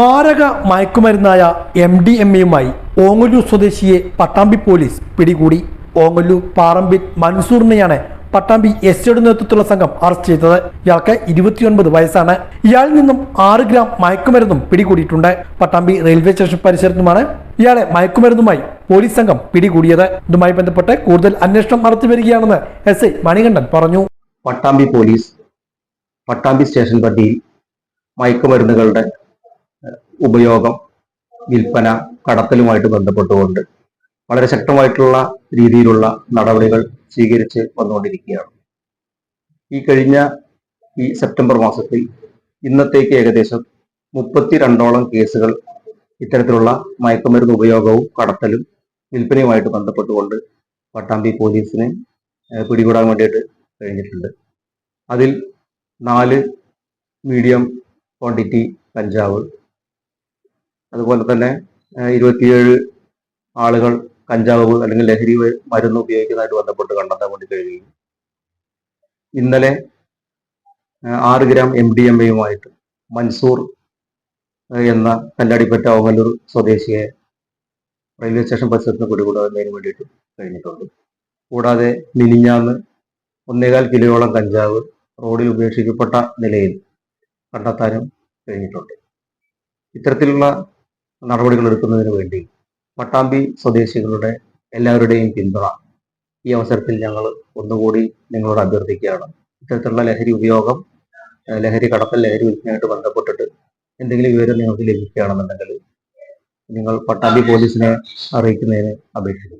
മാരക മയക്കുമരുന്നായ M D M എയുമായി ഓങ്ങല്ലൂർ സ്വദേശിയെ പട്ടാമ്പി പോലീസ് പിടികൂടി. ഓങ്ങല്ലൂർ പാറമ്പിൽ മൻസൂറിനെയാണ് പട്ടാമ്പി എസ് യുടെ നേതൃത്വത്തിലുള്ള സംഘം അറസ്റ്റ് ചെയ്തത്. ഇയാൾക്ക് ഇരുപത്തിയൊൻപത് വയസ്സാണ്. ഇയാളിൽ നിന്നും ആറ് ഗ്രാം മയക്കുമരുന്നും പിടികൂടിയിട്ടുണ്ട്. പട്ടാമ്പി റെയിൽവേ സ്റ്റേഷൻ പരിസരത്തുമാണ് ഇയാളെ മയക്കുമരുന്നുമായി പോലീസ് സംഘം പിടികൂടിയത്. ഇതുമായി ബന്ധപ്പെട്ട് കൂടുതൽ അന്വേഷണം നടത്തി വരികയാണെന്ന് എസ് ഐ മണികണ്ഠൻ പറഞ്ഞു. പട്ടാമ്പി പോലീസ് പട്ടാമ്പി സ്റ്റേഷൻ പട്ടിയിൽ മയക്കുമരുന്നുകളുടെ ഉപയോഗം വിൽപ്പന കടത്തലുമായിട്ട് ബന്ധപ്പെട്ടുകൊണ്ട് വളരെ ശക്തമായിട്ടുള്ള രീതിയിലുള്ള നടപടികൾ സ്വീകരിച്ച് വന്നുകൊണ്ടിരിക്കുകയാണ്. ഈ കഴിഞ്ഞ ഈ സെപ്റ്റംബർ മാസത്തിൽ ഇന്നത്തേക്ക് ഏകദേശം മുപ്പത്തിരണ്ടോളം കേസുകൾ ഇത്തരത്തിലുള്ള മയക്കുമരുന്ന് ഉപയോഗവും കടത്തലും വിൽപ്പനയുമായിട്ട് ബന്ധപ്പെട്ടുകൊണ്ട് പട്ടാമ്പി പോലീസിനെ പിടികൂടാൻ വേണ്ടിയിട്ട് കഴിഞ്ഞിട്ടുണ്ട്. അതിൽ നാല് മീഡിയം ക്വാണ്ടിറ്റി കഞ്ചാവ് അതുപോലെ തന്നെ ഇരുപത്തിയേഴ് ആളുകൾ കഞ്ചാവ് അല്ലെങ്കിൽ ലഹരി മരുന്ന് ഉപയോഗിക്കുന്നതായിട്ട് ബന്ധപ്പെട്ട് കണ്ടെത്താൻ വേണ്ടി കഴിയും ഇന്നലെ ആറ് ഗ്രാം എം ഡി എം എയുമായിട്ട് മൻസൂർ എന്ന കല്ലടിപ്പറ്റ ഓങ്ങല്ലൂർ സ്വദേശിയെ റെയിൽവേ സ്റ്റേഷൻ പരിസരത്ത് പിടികൂടുന്നതിന് വേണ്ടിയിട്ട് കഴിഞ്ഞിട്ടുണ്ട്. കൂടാതെ മിനിഞ്ഞാന്ന് ഒന്നേകാൽ കിലോയോളം കഞ്ചാവ് റോഡിൽ ഉപേക്ഷിക്കപ്പെട്ട നിലയിൽ കണ്ടെത്താനും കഴിഞ്ഞിട്ടുണ്ട്. ഇത്തരത്തിലുള്ള നടപടികൾ എടുക്കുന്നതിന് വേണ്ടി പട്ടാമ്പി സ്വദേശികളുടെ എല്ലാവരുടെയും പിന്തുണ ഈ അവസരത്തിൽ ഞങ്ങൾ ഒന്നുകൂടി നിങ്ങളോട് അഭ്യർത്ഥിക്കുകയാണ്. ഇത്തരത്തിലുള്ള ലഹരി ഉപയോഗം ലഹരി കടത്തൽ ലഹരി വിൽപ്പനയായിട്ട് ബന്ധപ്പെട്ടിട്ട് എന്തെങ്കിലും വിവരം നിങ്ങൾക്ക് ലഭിക്കുകയാണെന്നുണ്ടെങ്കിൽ നിങ്ങൾ പട്ടാമ്പി പോലീസിനെ അറിയിക്കുന്നതിന് അപേക്ഷിക്കുന്നു.